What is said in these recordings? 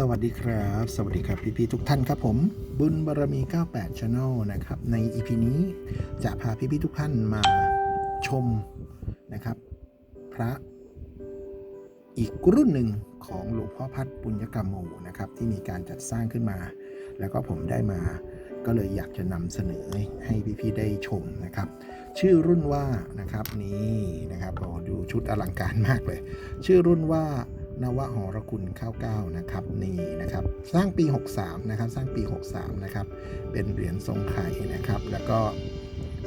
สวัสดีครับ สวัสดีครับพี่ๆทุกท่านครับผม บุญบารมี 98 Channel นะครับ ใน EP นี้จะพาพี่ๆทุกท่านมาชมนะครับ พระอีกรุ่นหนึ่งของหลวงพ่อพัดปุญญกรรมโมนะครับ ที่มีการจัดสร้างขึ้นมา แล้วก็ผมได้มาก็เลยอยากจะนำเสนอให้พี่ๆได้ชมนะครับ ชื่อรุ่นว่านะครับนี่นะครับโอ้ดูชุดอลังการมากเลย ชื่อรุ่นว่า นวหรคุณข้าวเก้านะครับนี่นะครับ สร้างปี 63 นะครับ สร้างปี 63 นะครับ เป็นเหรียญทรงไข่นะครับ แล้วก็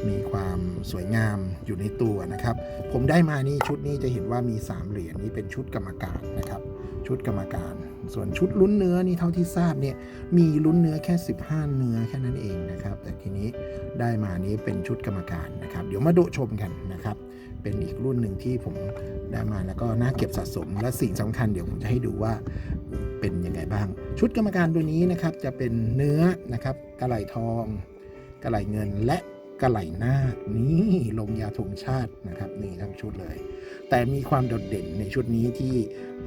มีความสวยงามอยู่ในตัวนะครับ ผมได้มานี่ชุดนี้จะเห็นว่ามี 3 เหรียญนี่เป็นชุดกรรมการนะครับ ชุดกรรมการ ส่วนชุดลุ้นเนื้อนี่เท่าที่ทราบเนี่ยมีลุ้นเนื้อแค่ 15 เนื้อแค่นั้นเองนะครับ แต่ทีนี้ได้มานี้เป็นชุดกรรมการนะครับ เดี๋ยวมาดูชมกัน นะครับ เป็นอีกรุ่นหนึ่งที่ผมได้มาแล้วก็น่าเก็บสะสม และสิ่งสำคัญเดี๋ยวผมจะให้ดูว่าเป็นยังไงบ้าง ชุดกรรมการตัวนี้นะครับจะเป็นเนื้อนะครับกระไหลทอง กระไหลเงินและกระไหลนาคนี่ลงยาธงชาตินะครับนี่ทั้งชุดเลย แต่มีความโดดเด่นในชุดนี้ที่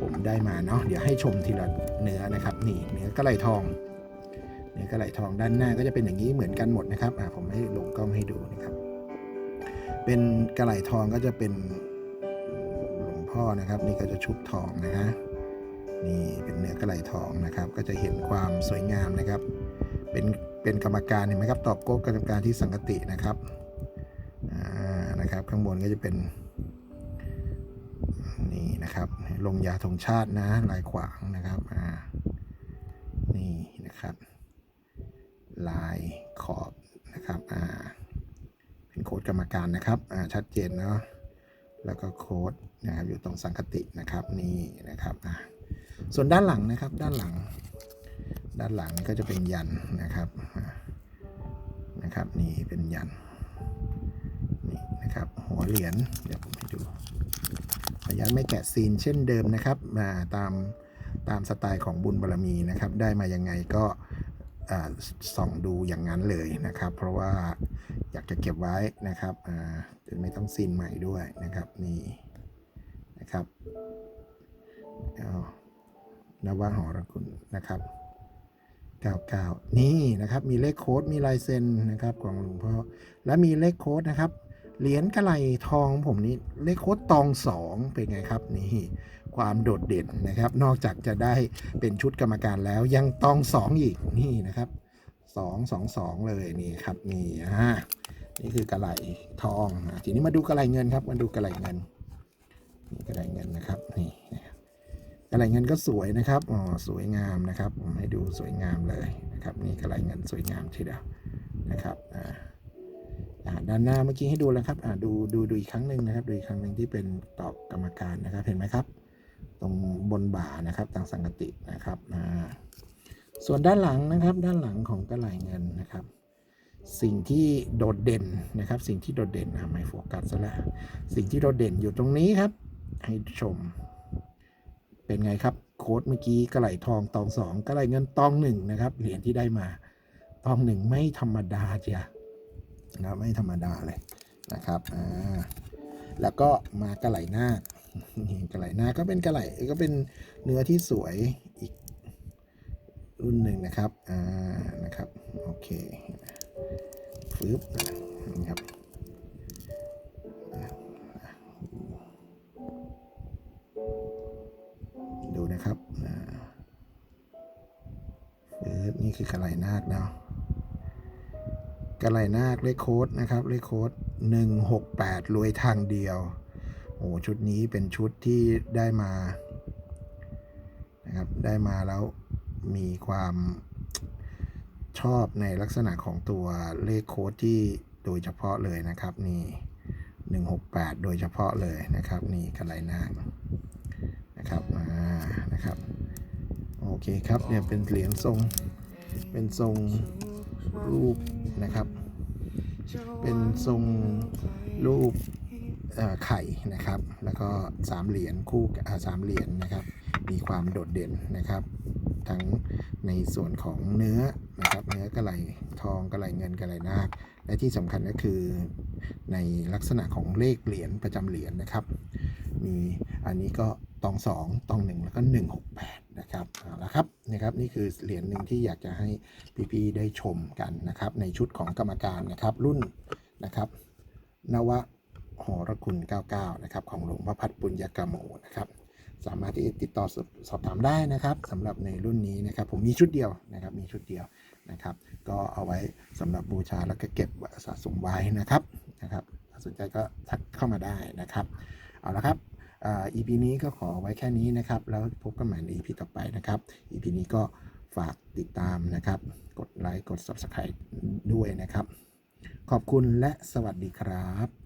ผมได้มาเนาะเดี๋ยวให้ชมทีละเนื้อนะครับ นี่เนื้อกระไหลทองเนื้อกระไหลทองด้านหน้าก็จะเป็นอย่างนี้เหมือนกันหมดนะครับผมให้ลงกล้องให้ดูนะครับ เป็นกระไหลทองก็จะเป็นหลวงพ่อนะครับ นี่ก็จะชุบทองนะฮะนี่เป็นเนื้อกระไหลทองนะครับ ก็จะเห็นความสวยงามนะครับ เป็นเป็นกรรมการเห็นไหมครับตอกโก้กรรมการที่สังกตินะครับอ่านะครับข้างบนก็จะเป็นนี่นะครับลงยาธงชาตินะลายขวางนะครับอ่านี่นะครับ ลายขอบนะครับอ่า เป็นโค้ดกรรมการนะครับอ่าชัดเจนเนาะแล้วก็โค้ดนะครับอยู่ตรงสังคตินะครับนี่นะครับอ่าส่วนด้านหลังนะครับด้านหลัง ด้านหลังนี่ก็จะเป็นยันนะครับนะครับนี่เป็นยันนี่นะครับหัวเหรียญเดี๋ยวผมให้ดูขออนุญาตไม่แกะซีนเช่นเดิมนะครับมาตามตามสไตล์ของบุญบารมีนะครับ ได้มายังไงก็ส่องดูอย่างนั้นเลยนะครับ เพราะว่า อยากจะเก็บไว้นะครับอ่าจะไม่ต้องซีนใหม่ด้วยนะครับนี่นะครับเอานวหอรคุณนะครับ99นี่นะครับมีเลขโค้ดมีลายเซ็นนะครับของหลวงพ่อและมีเลขโค้ดนะครับเหรียญกระไหลทองผมนี่เลขโค้ดตองสองเป็นไงครับนี่ความโดดเด่นนะครับ นอกจากจะได้เป็นชุดกรรมการแล้วยังตองสองอีกนี่นะครับ สองสองสองเลยนี่ครับนี่อ่านี่คือกระไหลทองอะทีนี้มาดูกระไหลเงินครับมาดูกระไหลเงินนี่กระไหลเงินนะครับนี่กระไหลเงินก็สวยนะครับอ๋อสวยงามนะครับผมให้ดูสวยงามเลยนะครับนี่กระไหลเงินสวยงามทีเดียวนะครับอ่าด้านหน้าเมื่อกี้ให้ดูแล้วครับอ่าดูดูดูอีกครั้งหนึ่งนะครับดูอีกครั้งหนึ่งที่เป็นตอกกรรมการนะครับเห็นไหมครับ ตรงบนบ่านะครับทางสังกตินะครับอ่า ส่วนด้านหลังนะครับด้านหลังของกระไหลเงินนะครับ สิ่งที่โดดเด่นนะครับ สิ่งที่โดดเด่นนะไม่โฟกัสซะแล้วสิ่งที่โดดเด่นอยู่ตรงนี้ครับ ให้ชม เป็นไงครับโค้ดเมื่อกี้กระไหลทองตองสองกระไหลเงินตองหนึ่งนะครับเหรียญที่ได้มาตองหนึ่งไม่ธรรมดาเจ้ะนะไม่ธรรมดาเลยนะครับอ่าแล้วก็มากระไหลหน้านี่กระไหลหน้าก็เป็นกระไหลก็เป็นเนื้อที่สวย รุ่นหนึ่งนะครับ อ่า นะครับ โอเคฟืบนะครับดูนะครับฟืบนี่คือกระไหลนาคเนาะกระไหลนาคเลขโค้ดนะครับ เลขโค้ดหนึ่งหกแปดรวยทางเดียว โอ้ชุดนี้เป็นชุดที่ได้มา นะครับ ได้มาแล้ว มีความชอบในลักษณะของตัวเลขโค้ดที่โดยเฉพาะเลยนะครับนี่168 โดยเฉพาะเลยนะครับ นี่กระไรนาคนะครับอ่านะครับ โอเคครับเนี่ยเป็นเหรียญทรงเป็นทรงรูปนะครับ เป็นทรงรูปไข่นะครับ แล้วก็สามเหรียญคู่อ่าสามเหรียญนะครับ มีความโดดเด่นนะครับ ทั้งในส่วนของเนื้อนะครับเนื้อกระไหลทองกระไหลเงินกระไหลนาคและที่สำคัญก็คือในลักษณะของเลขเหรียญประจำเหรียญนะครับ มีอันนี้ก็ตองสองตองหนึ่งแล้วก็หนึ่งหกแปดนะครับเอาละครับนะครับนี่คือเหรียญหนึ่งที่อยากจะให้พี่ๆได้ชมกันนะครับ ในชุดของกรรมการนะครับรุ่นนะครับ นวะหอรคุณ 99 นะครับ ของหลวงพ่อพัดปุญญกโมนะครับ สามารถที่จะติดต่อสอบถามได้นะครับสำหรับในรุ่นนี้นะครับ ผมมีชุดเดียวนะครับมีชุดเดียวนะครับ ก็เอาไว้สำหรับบูชาแล้วก็เก็บสะสมไว้นะครับนะครับถ้าสนใจก็ทักเข้ามาได้นะครับ เอาละครับอ่า EP นี้ก็ขอไว้แค่นี้นะครับ แล้วพบกันใหม่ใน EP ต่อไปนะครับ EP นี้ก็ฝากติดตามนะครับ กดไลค์กด Subscribe ด้วยนะครับ ขอบคุณและสวัสดีครับ